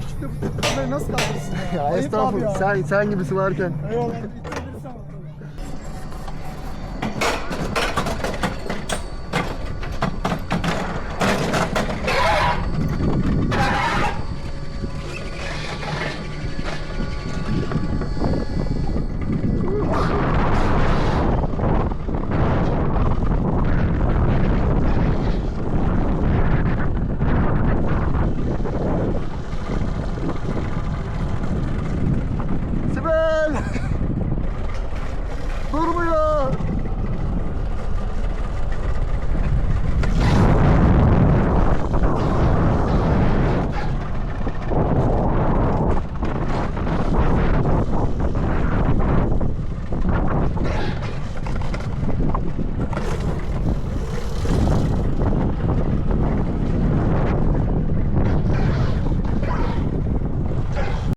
çıktı. Bunları nasıl kaldırsın ya? ya estağfurullah. Sen, sen gibisi varken. Eyvallah.